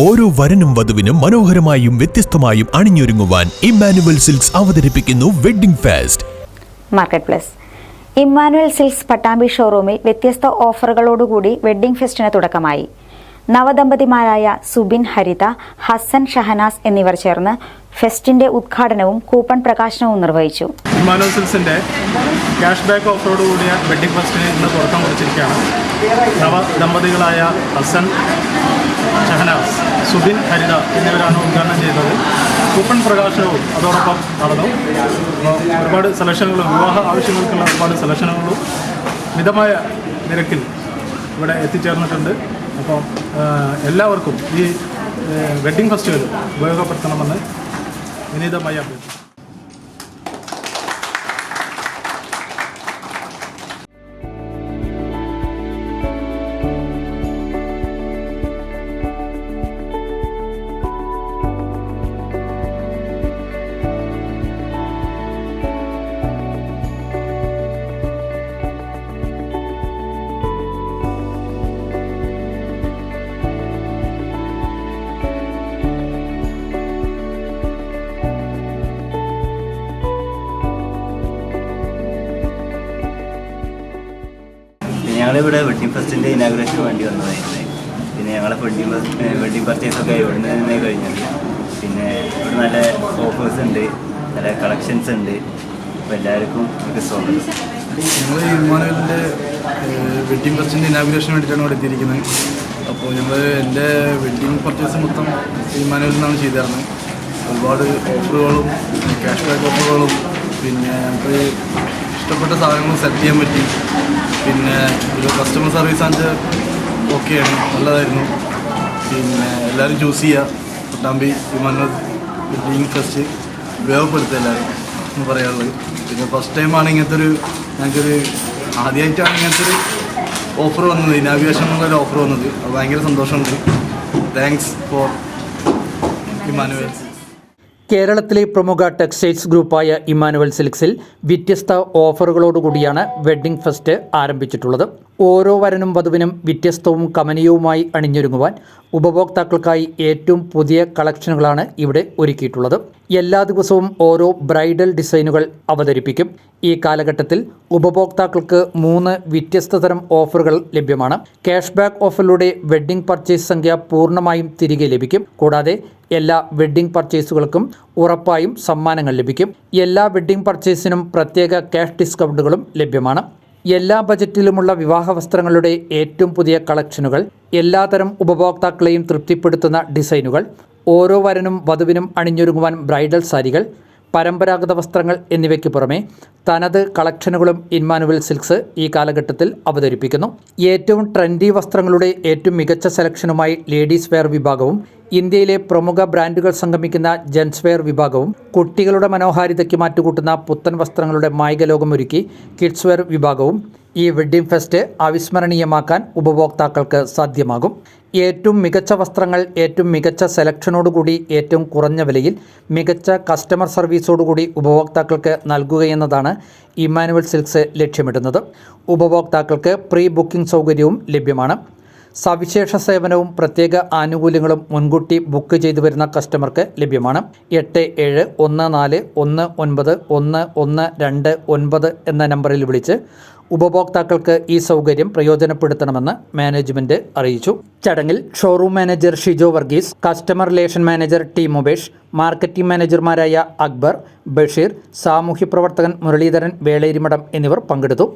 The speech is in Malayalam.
ഓരോ വരനും വധുവിനും മനോഹരമായും വ്യത്യസ്തമായും അണിഞ്ഞൊരുങ്ങുവാൻ ഇമ്മാനുവൽ സിൽക്സ് അവതരിപ്പിക്കുന്നു wedding fest. Market plus. Emmanuel silks Pattambi ഷോറൂമിൽ വ്യത്യസ്ത ഓഫറുകളോടുകൂടി വെഡ്ഡിംഗ് ഫെസ്റ്റിന് തുടക്കമായി. നവദമ്പതിമാരായ സുബിൻ ഹരിത ഹസൻ ഷഹനാസ് എന്നിവർ ചേർന്ന് ഫെസ്റ്റിന്റെ ഉദ്ഘാടനവും കൂപ്പൺ പ്രകാശനവും നിർവഹിച്ചു. ഇമ്മാനുവൽ സിൽസിന്റെ ക്യാഷ് ബാക്ക് ഓഫറോട് കൂടിയ വെഡ്ഡിംഗ് ഫെസ്റ്റിന് ഇന്ന് തുടക്കം കുറിച്ചിരിക്കുകയാണ്. നവ ദമ്പതികളായ ഹസൻ ഷഹനാസ് സുബിൻ ഹരിത എന്നിവരാണ് ഉദ്ഘാടനം ചെയ്തത്. കൂപ്പൺ പ്രകാശനവും അതോടൊപ്പം നടന്നു. ഒരുപാട് സെലക്ഷനുകളും വിവാഹ ആവശ്യങ്ങൾക്കുള്ള ഒരുപാട് സെലക്ഷനുകളും മിതമായ നിരക്കിൽ ഇവിടെ എത്തിച്ചേർന്നിട്ടുണ്ട്. അപ്പം എല്ലാവർക്കും ഈ വെഡ്ഡിംഗ് ഫെസ്റ്റിവൽ ഉപയോഗപ്പെടുത്തണമെന്ന് വിനീതമായി അഭ്യർത്ഥിക്കുന്നു. ഞങ്ങളിവിടെ വെഡ്ഡിംഗ് ഫെസ്റ്റിന്റെ ഇനാഗ്രേഷന് വേണ്ടി വന്നതായിരുന്നു. പിന്നെ ഞങ്ങളെ വെഡ്ഡിംഗ് വെഡ്ഡിംഗ് പർച്ചേസൊക്കെ ഇവിടുന്ന് തന്നെ കഴിഞ്ഞത് പിന്നെ ഇവിടെ നല്ല ഓഫേഴ്സ് ഉണ്ട് നല്ല കളക്ഷൻസ് ഉണ്ട്. അപ്പോൾ എല്ലാവർക്കും നമുക്ക് സ്വാഗതം. ഞങ്ങൾ ഇമ്മാനുവലിന്റെ വെഡ്ഡിംഗ് ഫെസ്റ്റിന്റെ ഇനാഗ്രേഷൻ വേണ്ടിയിട്ടാണ് ഇവിടെ എത്തിയിരിക്കുന്നത്. അപ്പോൾ ഞങ്ങൾ എന്റെ വെഡ്ഡിംഗ് പർച്ചേസ് മൊത്തം ഇമ്മാനുവലിൽ നിന്നാണ് ചെയ്തിരുന്നത്. ഒരുപാട് ഓഫറുകളും ക്യാഷ് ബാക്ക് ഓഫറുകളും പിന്നെ ഞങ്ങൾക്ക് ഇഷ്ടപ്പെട്ട സാധനങ്ങൾ സെറ്റ് ചെയ്യാൻ പറ്റി. പിന്നെ ഒരു കസ്റ്റമർ സർവീസ് ആണെന്ന് ഓക്കെയാണ് നല്ലതായിരുന്നു. പിന്നെ എല്ലാവരും ചൂസ് ചെയ്യുക പട്ടാമ്പി വിമാനം ഡ്രീം ഫെസ്റ്റ് ഉപയോഗപ്പെടുത്തുക എല്ലാവരും എന്ന് പറയാനുള്ളത്. പിന്നെ ഫസ്റ്റ് ടൈമാണ് ഇങ്ങനത്തെ ഒരു ഞങ്ങൾക്കൊരു ആദ്യമായിട്ടാണ് ഇങ്ങനത്തെ ഒരു ഓഫർ വന്നത്. ഇനാഗുവേഷൻ എന്നുള്ളൊരു ഓഫർ വന്നത്. അത് ഭയങ്കര സന്തോഷമുണ്ട്. താങ്ക്സ് ഫോർ ഇമാനുവൽ കേരളത്തിലെ പ്രമുഖ ടെക്സ്റ്റൈൽസ് ഗ്രൂപ്പായ ഇമ്മാനുവൽ സിൽക്സിൽ വ്യത്യസ്ത ഓഫറുകളോടുകൂടിയാണ് വെഡ്ഡിംഗ് ഫെസ്റ്റ് ആരംഭിച്ചിട്ടുള്ളത്. ഓരോ വരനും വധുവിനും വ്യത്യസ്തവും കമനീയവുമായി അണിഞ്ഞൊരുങ്ങുവാൻ ഉപഭോക്താക്കൾക്കായി ഏറ്റവും പുതിയ കളക്ഷനുകളാണ് ഇവിടെ ഒരുക്കിയിട്ടുള്ളത്. എല്ലാ ദിവസവും ഓരോ ബ്രൈഡൽ ഡിസൈനുകൾ അവതരിപ്പിക്കും. ഈ കാലഘട്ടത്തിൽ ഉപഭോക്താക്കൾക്ക് മൂന്ന് വ്യത്യസ്ത തരം ഓഫറുകൾ ലഭ്യമാണ്. ക്യാഷ് ബാക്ക് ഓഫറിലൂടെ വെഡ്ഡിംഗ് പർച്ചേസ് സംഖ്യ പൂർണമായും തിരികെ ലഭിക്കും. കൂടാതെ എല്ലാ വെഡ്ഡിംഗ് പർച്ചേസുകൾക്കും ഉറപ്പായും സമ്മാനങ്ങൾ ലഭിക്കും. എല്ലാ വെഡ്ഡിംഗ് പർച്ചേസിനും പ്രത്യേക ക്യാഷ് ഡിസ്കൗണ്ടുകളും ലഭ്യമാണ്. എല്ലാ ബജറ്റിലുമുള്ള വിവാഹ വസ്ത്രങ്ങളുടെ ഏറ്റവും പുതിയ കളക്ഷനുകൾ എല്ലാതരം ഉപഭോക്താക്കളെയും തൃപ്തിപ്പെടുത്തുന്ന ഡിസൈനുകൾ ഓരോ വരനും വധുവിനും അണിഞ്ഞൊരുങ്ങുവാൻ ബ്രൈഡൽ സാരികൾ പരമ്പരാഗത വസ്ത്രങ്ങൾ എന്നിവയ്ക്ക് പുറമെ തനത് കളക്ഷനുകളും ഇൻമാനുവൽ സിൽക്സ് ഈ കാലഘട്ടത്തിൽ അവതരിപ്പിക്കുന്നു. ഏറ്റവും ട്രെൻഡി വസ്ത്രങ്ങളുടെ ഏറ്റവും മികച്ച സെലക്ഷനുമായി ലേഡീസ് വെയർ വിഭാഗവും ഇന്ത്യയിലെ പ്രമുഖ ബ്രാൻഡുകൾ സംഗമിക്കുന്ന ജെൻസ് വെയർ വിഭാഗവും കുട്ടികളുടെ മനോഹാരിതയ്ക്ക് മാറ്റുകൂട്ടുന്ന പുത്തൻ വസ്ത്രങ്ങളുടെ മായിക ലോകമൊരുക്കി കിഡ്സ് വെയർ വിഭാഗവും ഈ വെഡ്ഡിംഗ് ഫെസ്റ്റ് അവിസ്മരണീയമാക്കാൻ ഉപഭോക്താക്കൾക്ക് സാധ്യമാകും. ഏറ്റവും മികച്ച വസ്ത്രങ്ങൾ ഏറ്റവും മികച്ച സെലക്ഷനോടുകൂടി ഏറ്റവും കുറഞ്ഞ വിലയിൽ മികച്ച കസ്റ്റമർ സർവീസോടുകൂടി ഉപഭോക്താക്കൾക്ക് നൽകുകയെന്നതാണ് ഇമ്മാനുവൽ സിൽക്സ് ലക്ഷ്യമിടുന്നത്. ഉപഭോക്താക്കൾക്ക് പ്രീ ബുക്കിംഗ് സൗകര്യവും ലഭ്യമാണ്. സവിശേഷ സേവനവും പ്രത്യേക ആനുകൂല്യങ്ങളും മുൻകൂട്ടി ബുക്ക് ചെയ്തു വരുന്ന കസ്റ്റമർക്ക് ലഭ്യമാണ്. എട്ട് ഏഴ് ഒന്ന് നാല് ഒന്ന് ഒൻപത് ഒന്ന് ഒന്ന് രണ്ട് ഒൻപത് എന്ന നമ്പറിൽ വിളിച്ച് ഉപഭോക്താക്കൾക്ക് ഈ സൗകര്യം പ്രയോജനപ്പെടുത്തണമെന്ന് മാനേജ്മെന്റ് അറിയിച്ചു. ചടങ്ങിൽ showroom manager Shijo Varghese customer relation manager T Mubesh marketing മാനേജർമാരായ Akbar Basheer സാമൂഹ്യ പ്രവർത്തകൻ മുരളീധരൻ വേളേരിമഠം എന്നിവർ പങ്കെടുത്തു.